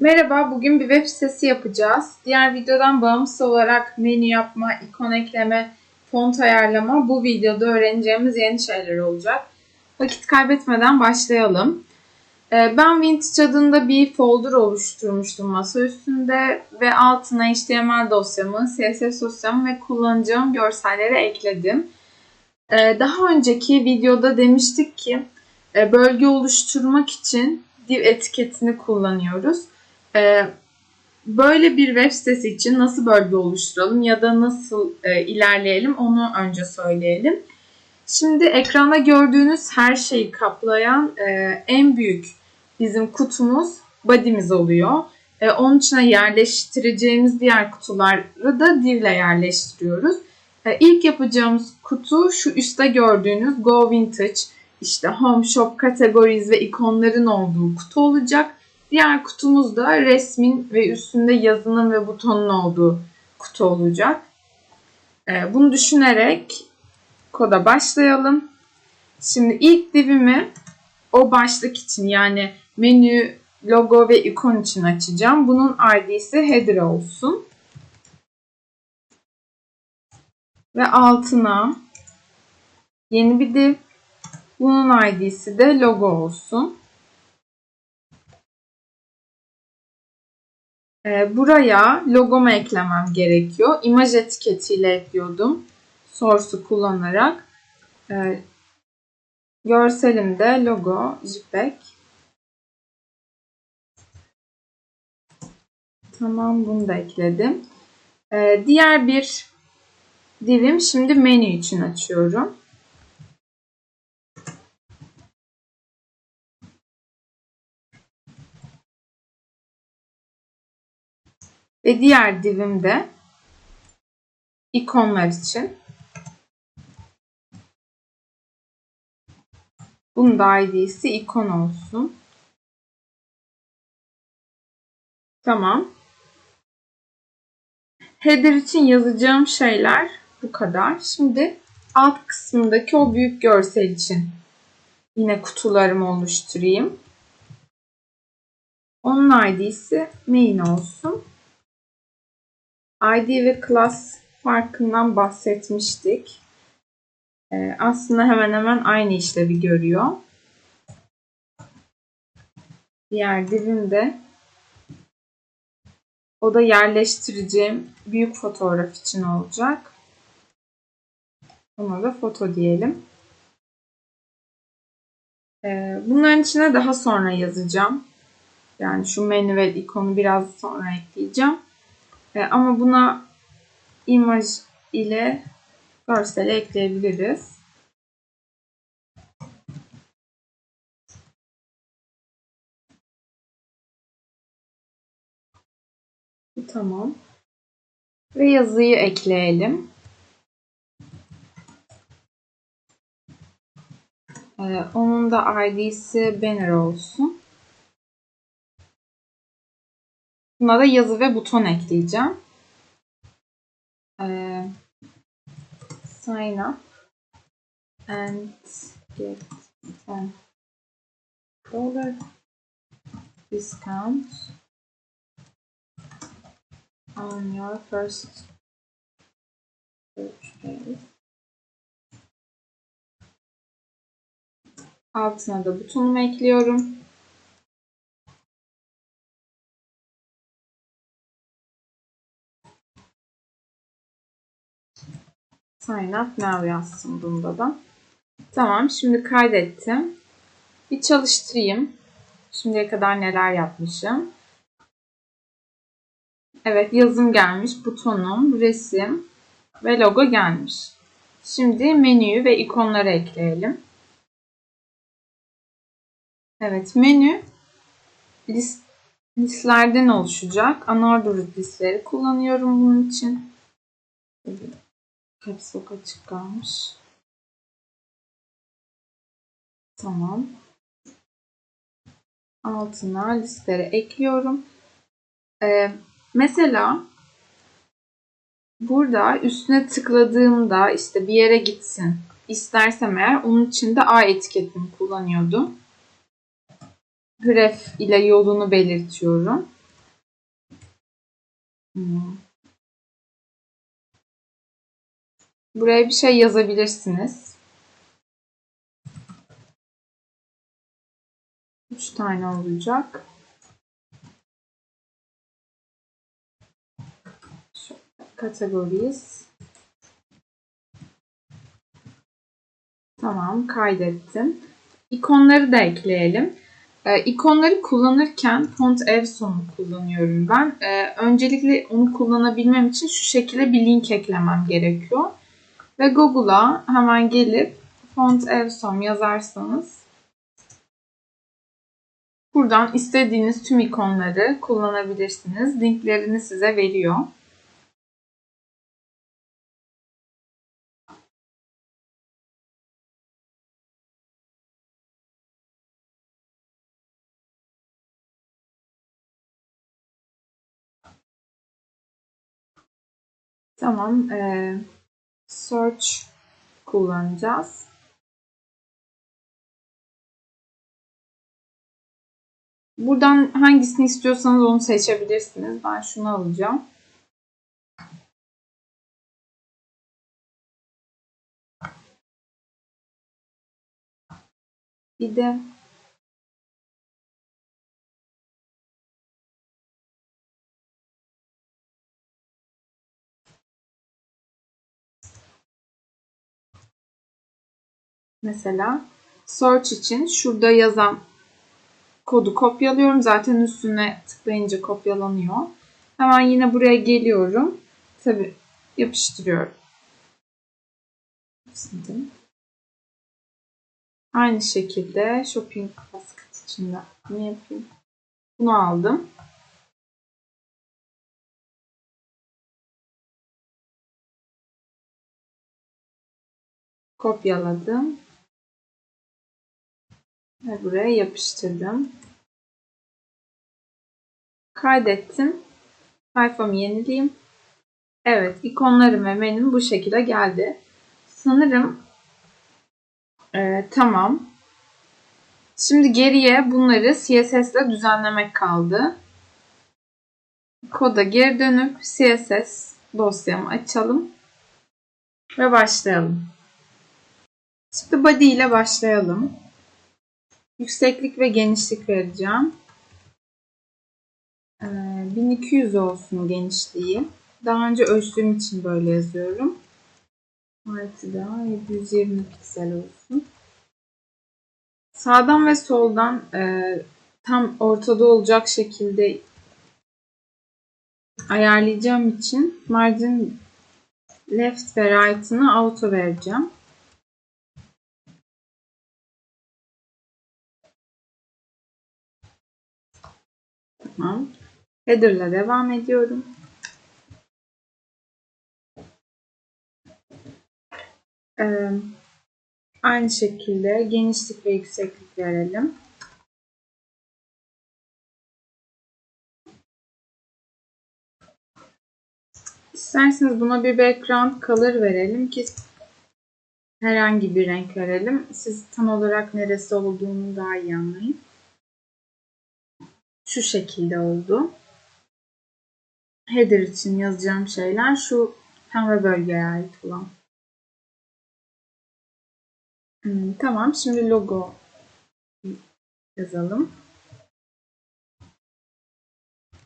Merhaba, bugün bir web sitesi yapacağız. Diğer videodan bağımsız olarak menü yapma, ikon ekleme, font ayarlama bu videoda öğreneceğimiz yeni şeyler olacak. Vakit kaybetmeden başlayalım. Ee, Ben Vintage adında bir folder oluşturmuştum masa üstünde ve altına HTML dosyamı, CSS dosyamı ve kullanacağım görselleri ekledim. Ee, Daha önceki videoda demiştik ki e, bölge oluşturmak için div etiketini kullanıyoruz. Ee, Böyle bir web sitesi için nasıl bölge oluşturalım ya da nasıl e, ilerleyelim onu önce söyleyelim. Şimdi ekranda gördüğünüz her şeyi kaplayan e, en büyük bizim kutumuz body'miz oluyor. E, onun içine yerleştireceğimiz diğer kutuları da div ile yerleştiriyoruz. E, ilk yapacağımız kutu şu üstte gördüğünüz Go Vintage, işte Home Shop Categories ve ikonların olduğu kutu olacak. Diğer kutumuz da resmin ve üstünde yazının ve butonun olduğu kutu olacak. Ee, Bunu düşünerek koda başlayalım. Şimdi ilk divimi o başlık için yani menü, logo ve ikon için açacağım. Bunun ID'si header olsun. Ve altına yeni bir div. Bunun ID'si de logo olsun. Buraya logomu eklemem gerekiyor. İmaj etiketiyle ekliyordum. Source'u kullanarak. Ee, Görselimde logo, JPEG. Tamam bunu da ekledim. Ee, Diğer bir divim şimdi menü için açıyorum. Ve diğer divim de ikonlar için. Bunun da ID'si ikon olsun. Tamam. Header için yazacağım şeyler bu kadar. Şimdi alt kısmındaki o büyük görsel için yine kutularımı oluşturayım. Onun ID'si main olsun. ID ve class farkından bahsetmiştik. Ee, aslında hemen hemen aynı işlevi görüyor. Diğer divim de o da yerleştireceğim büyük fotoğraf için olacak. Ona da foto diyelim. Ee, bunların içine daha sonra yazacağım. Yani şu menü ve ikonu biraz sonra ekleyeceğim. E, ama buna imaj ile görseli ekleyebiliriz. Tamam. Ve yazıyı ekleyelim. Ee, onun da ID'si banner olsun. Buna da yazı ve buton ekleyeceğim. Ee, sign up and get 10 dollar discount on your first purchase. Altına da butonumu ekliyorum. Sign up now yazsın bunda da. Tamam şimdi kaydettim. Bir çalıştırayım. Şimdiye kadar neler yapmışım. Evet yazım gelmiş. Butonum, resim ve logo gelmiş. Şimdi menüyü ve ikonları ekleyelim. Evet menü list, listlerden oluşacak. Unordered listleri kullanıyorum bunun için. Caps Lock açık kalmış. Tamam. Altına listelere ekliyorum. Ee, mesela burada üstüne tıkladığımda işte bir yere gitsin istersem eğer onun için de A etiketini kullanıyordum. Gref ile yolunu belirtiyorum. Hmm. Buraya bir şey yazabilirsiniz. Üç tane olacak. Şöyle, categories. Tamam, kaydettim. İkonları da ekleyelim. Ee, ikonları kullanırken font Epson'u kullanıyorum ben. Ee, öncelikle onu kullanabilmem için şu şekilde bir link eklemem gerekiyor. Ve Google'a hemen gelip font Epson yazarsanız buradan istediğiniz tüm ikonları kullanabilirsiniz. Linklerini size veriyor. Tamam. E, search kullanacağız. Buradan hangisini istiyorsanız onu seçebilirsiniz. Ben şunu alacağım. Bir de Mesela search için şurada yazan kodu kopyalıyorum. Zaten üstüne tıklayınca kopyalanıyor. Hemen yine buraya geliyorum. Tabi yapıştırıyorum. Şimdi. Aynı şekilde shopping basket içinde ne yapayım? Bunu aldım. Kopyaladım. Ve buraya yapıştırdım. Kaydettim. Sayfamı yenileyim. Evet, ikonlarım ve menüm bu şekilde geldi. Sanırım e, tamam. Şimdi geriye bunları CSS ile düzenlemek kaldı. Koda geri dönüp CSS dosyamı açalım ve başlayalım. Şimdi body ile başlayalım. Yükseklik ve genişlik vereceğim. Ee, 1200 olsun genişliği. Daha önce ölçtüğüm için böyle yazıyorum. Artı da 720 piksel olsun. Sağdan ve soldan e, tam ortada olacak şekilde ayarlayacağım için margin left ve right'ını auto vereceğim. Tamam. Header ile devam ediyorum. Ee, aynı şekilde genişlik ve yükseklik verelim. İsterseniz buna bir background color verelim ki herhangi bir renk verelim. Siz tam olarak neresi olduğunu daha iyi anlayın şu şekilde oldu. Header için yazacağım şeyler şu pembe bölgeye ait olan. Hmm, tamam şimdi logo yazalım.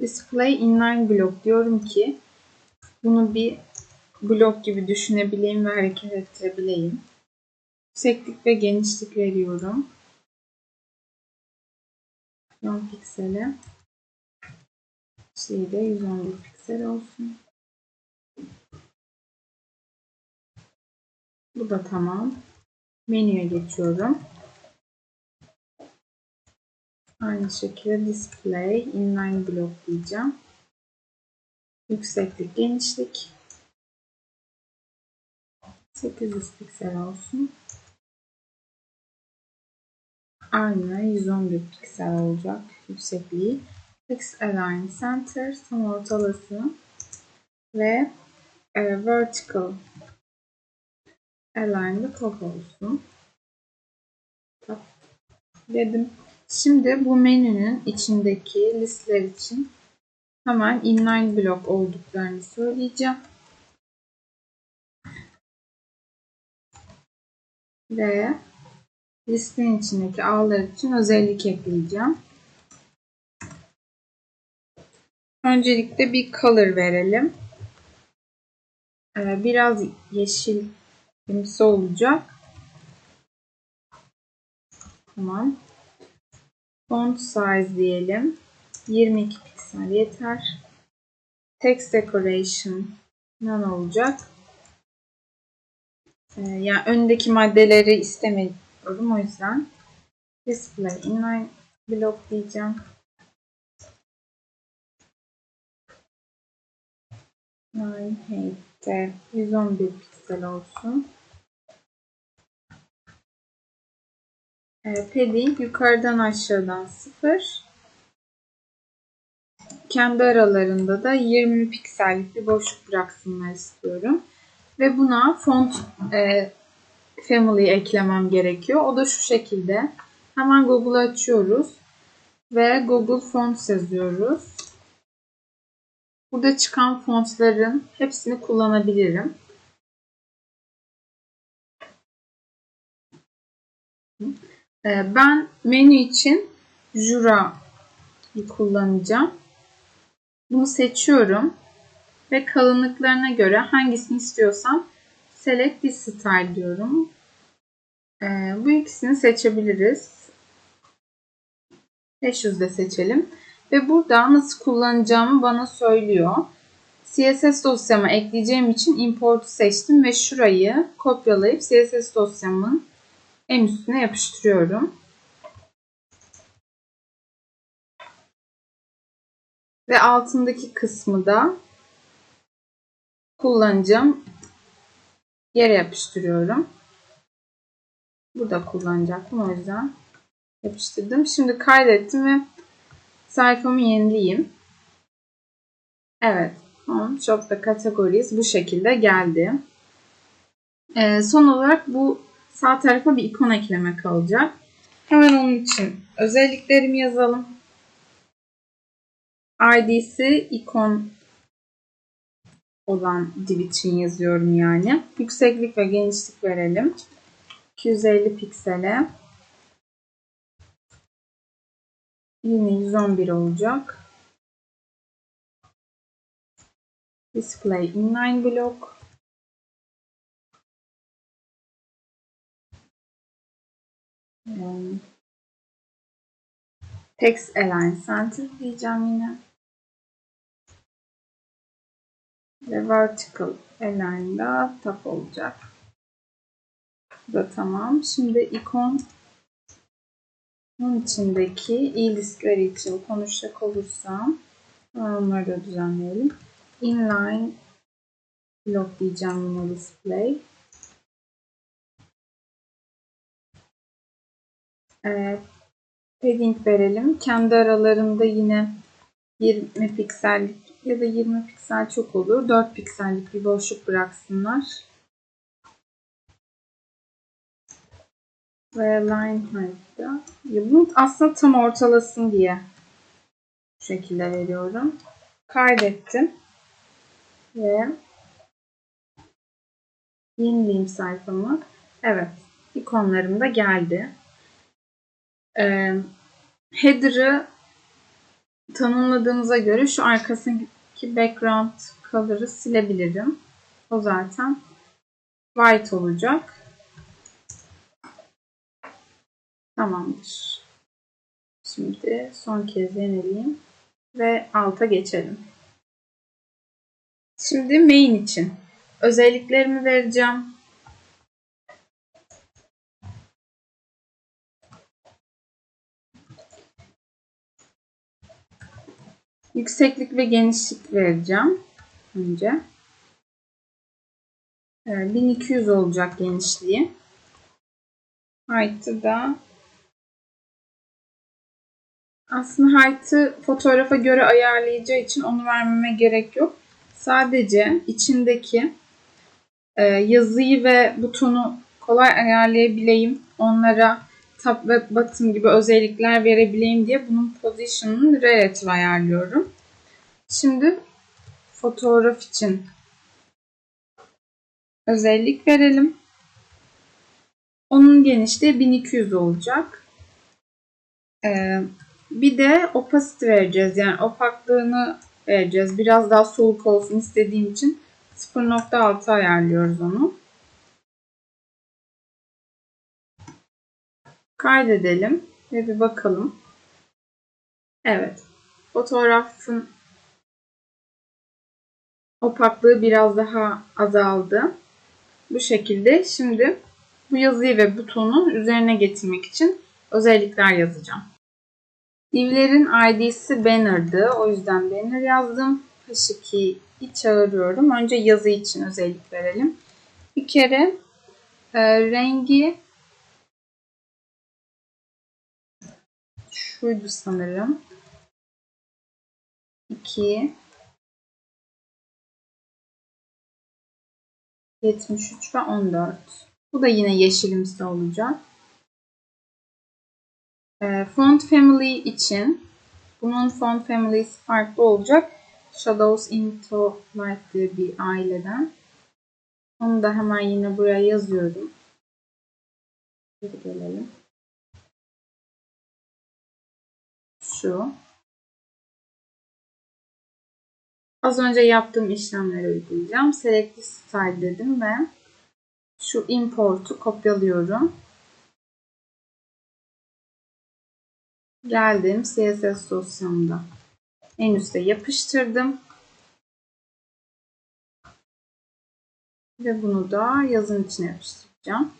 Display inline block diyorum ki bunu bir blok gibi düşünebileyim ve hareket ettirebileyim. Yükseklik ve genişlik veriyorum. 10 piksele şeyde 111 piksel olsun. Bu da tamam. Menüye geçiyorum. Aynı şekilde display inline block diyeceğim. Yükseklik, genişlik 800 piksel olsun. Aynı 111 piksel olacak yüksekliği. Fix Align Center tam ortalası ve e, Vertical Align de top olsun. Top dedim. Şimdi bu menünün içindeki listeler için Hemen inline block olduklarını söyleyeceğim. Ve listenin içindeki ağlar için özellik ekleyeceğim. Öncelikle bir color verelim. Ee, biraz yeşil kimsi olacak. Tamam. Font size diyelim. 22 piksel yeter. Text decoration ne olacak? Ee, yani öndeki maddeleri istemiyorum o yüzden display inline block diyeceğim. Nine height'te 111 piksel olsun. E, padding yukarıdan aşağıdan 0. Kendi aralarında da 20 piksellik bir boşluk bıraksınlar istiyorum. Ve buna font e, family eklemem gerekiyor. O da şu şekilde. Hemen Google'ı açıyoruz. Ve Google Fonts yazıyoruz. Burada çıkan fontların hepsini kullanabilirim. Ee, ben menü için Jura'yı kullanacağım. Bunu seçiyorum ve kalınlıklarına göre hangisini istiyorsam Select this style diyorum. Ee, bu ikisini seçebiliriz. 500'de seçelim. Ve burada nasıl kullanacağımı bana söylüyor. CSS dosyama ekleyeceğim için import'u seçtim ve şurayı kopyalayıp CSS dosyamın en üstüne yapıştırıyorum. Ve altındaki kısmı da kullanacağım yere yapıştırıyorum. Burada kullanacaktım o yüzden yapıştırdım. Şimdi kaydettim ve sayfamı yenileyim. Evet. Home Shop'ta Categories bu şekilde geldi. Ee, son olarak bu sağ tarafa bir ikon ekleme kalacak. Hemen onun için özelliklerimi yazalım. ID'si ikon olan div için yazıyorum yani. Yükseklik ve genişlik verelim. 250 piksele. Yine 111 olacak. Display inline block. Text align center diyeceğim yine. Ve vertical align da top olacak. Bu da tamam. Şimdi ikon bunun içindeki iyi diskleri için konuşacak olursam onları da düzenleyelim. Inline block diyeceğim yine display. Evet. Padding verelim. Kendi aralarında yine 20 piksellik ya da 20 piksel çok olur. 4 piksellik bir boşluk bıraksınlar. Ve line height'da. Bunu aslında tam ortalasın diye bu şekilde veriyorum. Kaydettim. Ve yenileyim sayfamı. Evet. ikonlarım da geldi. Ee, header'ı tanımladığımıza göre şu arkasındaki background color'ı silebilirim. O zaten white olacak. Tamamdır. Şimdi son kez yenileyim ve alta geçelim. Şimdi main için özelliklerimi vereceğim. Yükseklik ve genişlik vereceğim önce. 1200 ee, olacak genişliği. Height'ı da aslında height'ı fotoğrafa göre ayarlayacağı için onu vermeme gerek yok. Sadece içindeki e, yazıyı ve butonu kolay ayarlayabileyim. Onlara top ve bottom gibi özellikler verebileyim diye bunun position'ını relative ayarlıyorum. Şimdi fotoğraf için özellik verelim. Onun genişliği 1200 olacak. Ee, bir de opacity vereceğiz. Yani opaklığını vereceğiz. Biraz daha soğuk olsun istediğim için 0.6 ayarlıyoruz onu. Kaydedelim ve bir bakalım. Evet. Fotoğrafın opaklığı biraz daha azaldı. Bu şekilde şimdi bu yazıyı ve butonu üzerine getirmek için özellikler yazacağım. Divlerin ID'si banner'dı. O yüzden banner yazdım. H2'yi çağırıyorum. Önce yazı için özellik verelim. Bir kere e, rengi şuydu sanırım. 2 73 ve 14. Bu da yine yeşilimsi olacak. E, font family için bunun font family'si farklı olacak. Shadows into Light diye bir aileden. Onu da hemen yine buraya yazıyorum. Geri gelelim. Şu. Az önce yaptığım işlemleri uygulayacağım. Select Style dedim ve şu import'u kopyalıyorum. Geldim CSS dosyamda. En üste yapıştırdım. Ve bunu da yazın içine yapıştıracağım.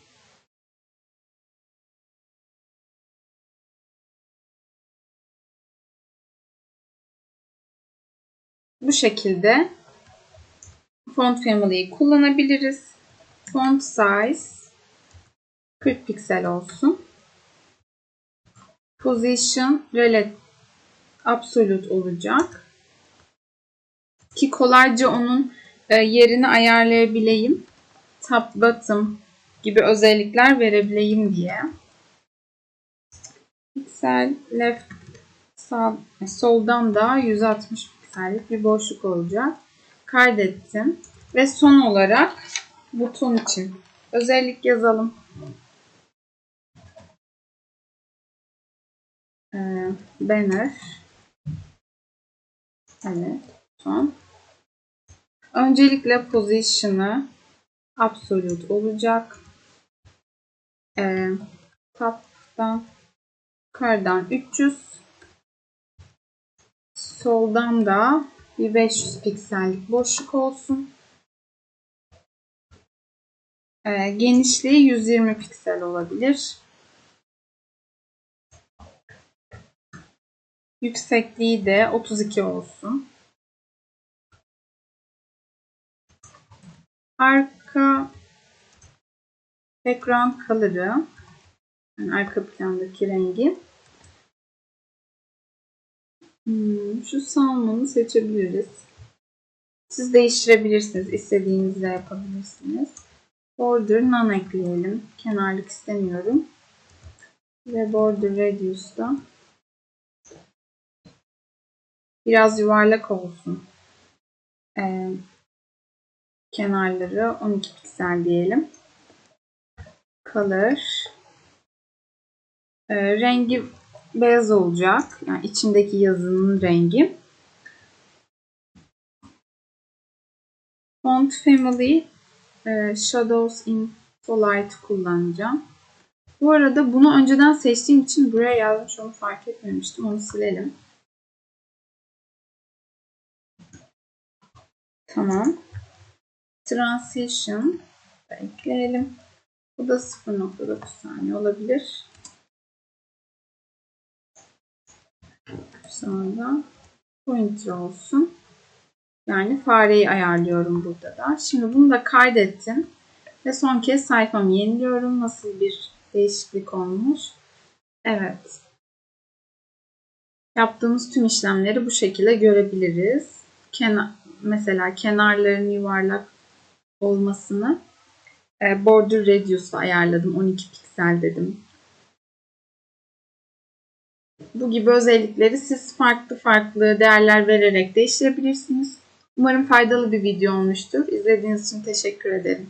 Bu şekilde font family'yi kullanabiliriz. Font size 40 piksel olsun. Position relative absolute olacak. Ki kolayca onun e, yerini ayarlayabileyim. Top bottom gibi özellikler verebileyim diye. Piksel left sağ, soldan da 160 piksellik bir boşluk olacak. Kaydettim. Ve son olarak buton için özellik yazalım. Ee, banner. Evet. Son. Öncelikle position'ı absolute olacak. Ee, top'tan yukarıdan 300 soldan da bir 500 piksellik boşluk olsun. Ee, genişliği 120 piksel olabilir. Yüksekliği de 32 olsun. Arka background color'ı yani arka plandaki rengi hmm, şu salmonu seçebiliriz. Siz değiştirebilirsiniz. İstediğinizde yapabilirsiniz. Border none ekleyelim. Kenarlık istemiyorum. Ve border radius'da biraz yuvarlak olsun. Ee, kenarları 12 piksel diyelim. Color ee, rengi beyaz olacak. Yani içindeki yazının rengi. Font Family e, Shadows in Light kullanacağım. Bu arada bunu önceden seçtiğim için buraya yazmış onu fark etmemiştim. Onu silelim. Tamam. Transition ekleyelim. Bu da 0.9 saniye olabilir. Sonra pointer olsun. Yani fareyi ayarlıyorum burada da. Şimdi bunu da kaydettim. Ve son kez sayfamı yeniliyorum. Nasıl bir değişiklik olmuş. Evet. Yaptığımız tüm işlemleri bu şekilde görebiliriz. Kenar, mesela kenarların yuvarlak olmasını e, border radius'la ayarladım. 12 piksel dedim. Bu gibi özellikleri siz farklı farklı değerler vererek değiştirebilirsiniz. Umarım faydalı bir video olmuştur. İzlediğiniz için teşekkür ederim.